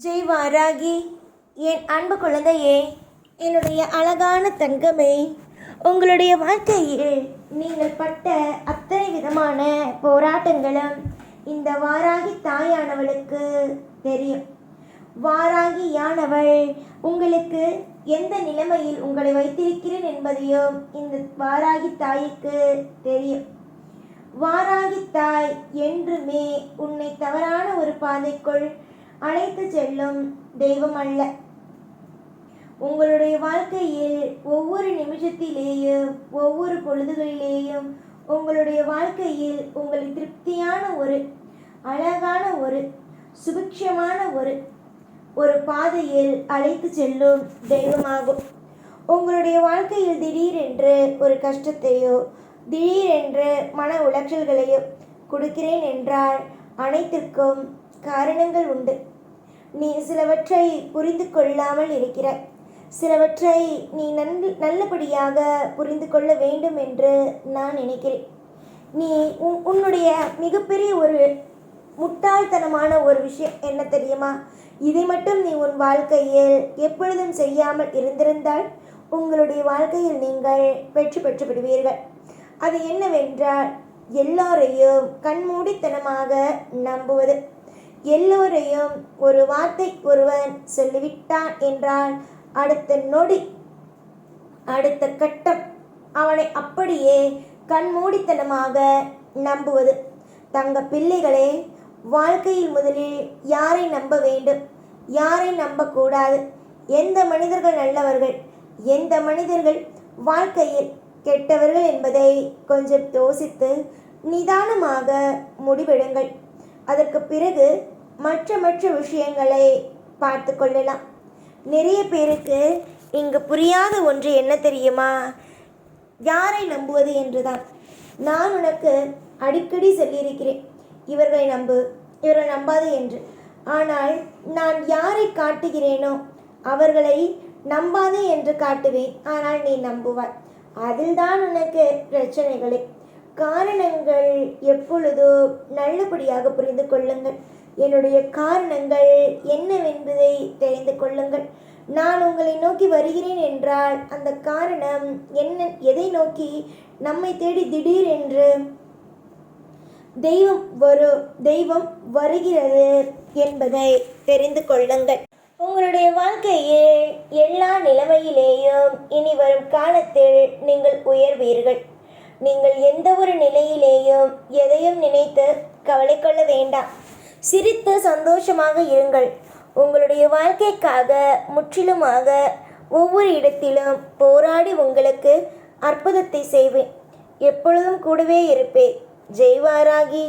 ஜெய் வாராகி என் அன்பு குழந்தையே என்னுடைய அழகான தங்கமே உங்களுடைய வாழ்க்கையில் நீங்கள் பட்ட அத்தனை விதமான போராட்டங்களும் இந்த வாராகி தாயானவளுக்கு தெரியும். வாராகியானவள் உங்களுக்கு எந்த நிலைமையில் உங்களை வைத்திருக்கிறேன் என்பதையும் இந்த வாராகி தாய்க்கு தெரியும். வாராகி தாய் என்றுமே உன்னை தவறான ஒரு பாதைக்குள் அழைத்து செல்லும் தெய்வம் அல்ல உங்களுடைய வாழ்க்கையில் ஒவ்வொரு நிமிஷத்திலேயும் ஒவ்வொரு பொழுதுகளிலேயும் உங்களுடைய வாழ்க்கையில் உங்களை திருப்தியான ஒரு அழகான ஒரு சுபிக்ஷமான ஒரு ஒரு பாதையில் அழைத்து செல்லும் தெய்வமாகும். உங்களுடைய வாழ்க்கையில் திடீரென்று ஒரு கஷ்டத்தையோ திடீரென்று மன உளைச்சல்களையோ கொடுக்கிறேன் என்றால் அனைத்திற்கும் காரணங்கள் உண்டு. நீ சிலவற்றை புரிந்து கொள்ளாமல் இருக்கிறாய் சிலவற்றை நீ நன்கு நல்லபடியாக புரிந்து கொள்ள வேண்டும் என்று நான் நினைக்கிறேன். நீ உன் உன்னுடைய மிகப்பெரிய ஒரு முட்டாள்தனமான ஒரு விஷயம் என்ன தெரியுமா? இதை மட்டும் நீ உன் வாழ்க்கையில் எப்பொழுதும் செய்யாமல் இருந்திருந்தால் உங்களுடைய வாழ்க்கையில் நீங்கள் வெற்றி பெற்று விடுவீர்கள். அது என்னவென்றால் எல்லோரையும் கண்மூடித்தனமாக நம்புவது. எல்லோரையும் ஒரு வார்த்தை ஒருவன் சொல்லிவிட்டான் என்றால் அடுத்த நொடி அடுத்த கட்டம் அவனை அப்படியே கண்மூடித்தனமாக நம்புவது. தங்க பிள்ளைகளே வாழ்க்கையில் முதலில் யாரை நம்ப வேண்டும்? யாரை நம்பக்கூடாது? எந்த மனிதர்கள் நல்லவர்கள்? எந்த மனிதர்கள் வாழ்க்கையில் கெட்டவர்கள் என்பதை கொஞ்சம் யோசித்து நிதானமாக முடிவெடுங்கள். அதற்கு பிறகு மற்ற மற்ற விஷயங்களை பார்த்து கொள்ளலாம். நிறைய பேருக்கு இங்கு புரியாத ஒன்று என்ன தெரியுமா? யாரை நம்புவது என்றுதான். நான் உனக்கு அடிக்கடி சொல்லியிருக்கிறேன். இவர்களை நம்பு இவரை நம்பாது என்று. ஆனால் நான் யாரை காட்டுகிறேனோ அவர்களை நம்பாதே என்று காட்டுவேன். ஆனால் நீ நம்புவாய். அதில்தான் உனக்கு பிரச்சனைகளே. காரணங்கள் எப்பொழுதோ நல்லபடியாக புரிந்து கொள்ளுங்கள். என்னுடைய காரணங்கள் என்னவென்பதை தெரிந்து கொள்ளுங்கள். நான் உங்களை நோக்கி வருகிறேன் என்றால் அந்த காரணம் என்ன எதை நோக்கி? நம்மை தேடி திடீரென்று தெய்வம் வரு தெய்வம் வருகிறது என்பதை தெரிந்து கொள்ளுங்கள். உங்களுடைய வாழ்க்கையில் எல்லா நிலைமையிலேயும் இனி வரும் காலத்தில் நீங்கள் உயர்வீர்கள். நீங்கள் எந்த ஒரு நிலையிலேயும் எதையும் நினைத்து கவலை கொள்ள வேண்டாம். சிரித்து சந்தோஷமாக இருங்கள். உங்களுடைய வாழ்க்கைக்காக முற்றிலுமாக ஒவ்வொரு இடத்திலும் போராடி உங்களுக்கு அற்புதத்தை செய்வேன். எப்பொழுதும் கூடவே இருப்பேன். ஜெய்வாராகி.